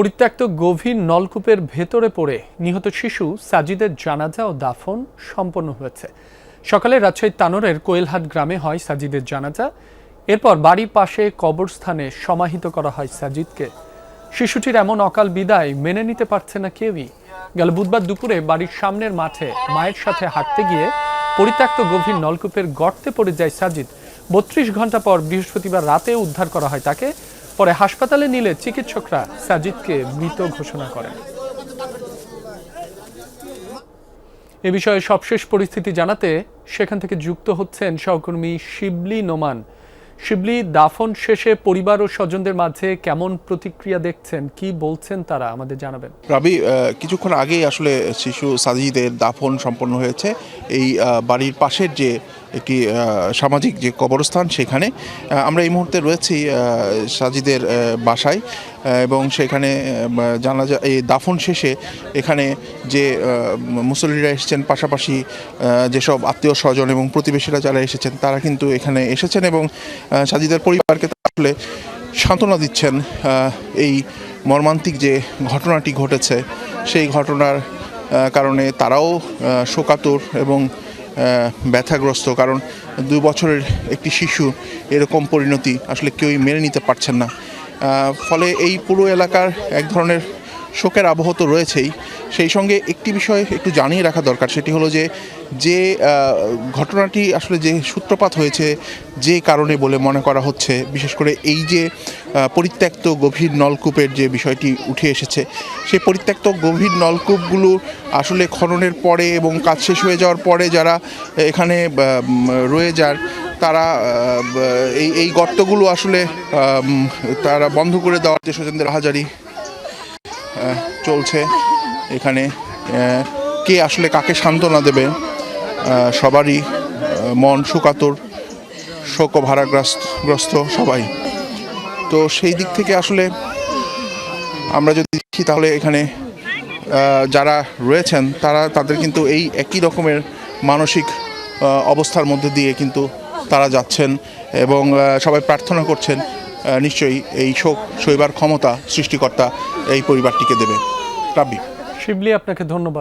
পরিত্যক্ত গভীর নলকূপের ভেতরে পড়ে নিহত শিশু সাজিদের জানাজা ও দাফন সম্পন্ন হয়েছে। সকালে রাজশাহী তানোরের কোয়েলহাট গ্রামে হয় সাজিদের জানাজা। এরপর বাড়ির পাশে কবরস্থানে সমাহিত করা হয় সাজিদকে। শিশুটির এমন অকাল বিদায় মেনে নিতে পারছে না কেউই। গেল বুধবার দুপুরে বাড়ির সামনের মাঠে মায়ের সাথে হাঁটতে গিয়ে পরিত্যক্ত গভীর নলকূপের গর্তে পড়ে যায় সাজিদ। বত্রিশ ঘণ্টা পর বৃহস্পতিবার রাতে উদ্ধার করা হয় তাকে। পরে হাসপাতালে নিলে চিকিৎসকরা সাজিদকে মৃত ঘোষণা করেন। এ বিষয়ে সবশেষ পরিস্থিতি জানাতে সেখান থেকে যুক্ত হচ্ছেন সহকর্মী শিবলি নোমান। শিবলি, দাফন শেষে পরিবার ও স্বজনদের মাঝে কেমন প্রতিক্রিয়া দেখছেন? কি বলছেন তারা? আমাদের জানাবেন। রাবি কিছুক্ষণ আগেই আসলে শিশু সাজিদের দাফন সম্পন্ন হয়েছে। এই বাড়ির পাশের যে একটি সামাজিক যে কবরস্থান সেখানে আমরা এই মুহূর্তে রয়েছি সাজিদের বাসায় এবং সেখানে জানা যায় এই দাফন শেষে এখানে যে মুসল্লিরা এসেছেন পাশাপাশি যেসব আত্মীয় স্বজন এবং প্রতিবেশীরা যারা এসেছেন, তারা কিন্তু এখানে এসেছেন এবং সাজিদের পরিবারকে আসলে সান্ত্বনা দিচ্ছেন এই মর্মান্তিক যে ঘটনাটি ঘটেছে, সেই ঘটনার কারণে তারাও শোকাতুর এবং ব্যথাগ্রস্ত, কারণ দু বছরের একটি শিশু এরকম পরিণতি আসলে কেউই মেনে নিতে পারছেন না। ফলে এই পুরো এলাকার এক ধরনের শোকের আবহ তো রয়েছেই। সেই সঙ্গে একটি বিষয় একটু জানিয়ে রাখা দরকার, সেটি হলো যে যে ঘটনাটি আসলে যে সূত্রপাত হয়েছে, যে কারণে বলে মনে করা হচ্ছে, বিশেষ করে এই যে পরিত্যক্ত গভীর নলকূপের যে বিষয়টি উঠে এসেছে, সেই পরিত্যক্ত গভীর নলকূপগুলো আসলে খননের পরে এবং কাজ শেষ হয়ে যাওয়ার পরে যারা এখানে রয়ে যার, তারা এই এই গর্তগুলো আসলে তারা বন্ধ করে দেওয়ার যে স্বজনদের হাজারি চলছে। এখানে কে আসলে কাকে সান্ত্বনা দেবে সবারই মন শোকাতুর শোক ও ভারাগ্রস্ত সবাই। তো সেই দিক থেকে আসলে আমরা যদি দেখি তাহলে এখানে যারা রয়েছেন, তারা, তাদের কিন্তু এই একই রকমের মানসিক অবস্থার মধ্যে দিয়ে কিন্তু তারা যাচ্ছেন এবং সবাই প্রার্থনা করছেন। নিশ্চয়ই এই শোক সইবার ক্ষমতা সৃষ্টিকর্তা এই পরিবারটিকে দেবে। রাব্বি। শিবলি আপনাকে ধন্যবাদ।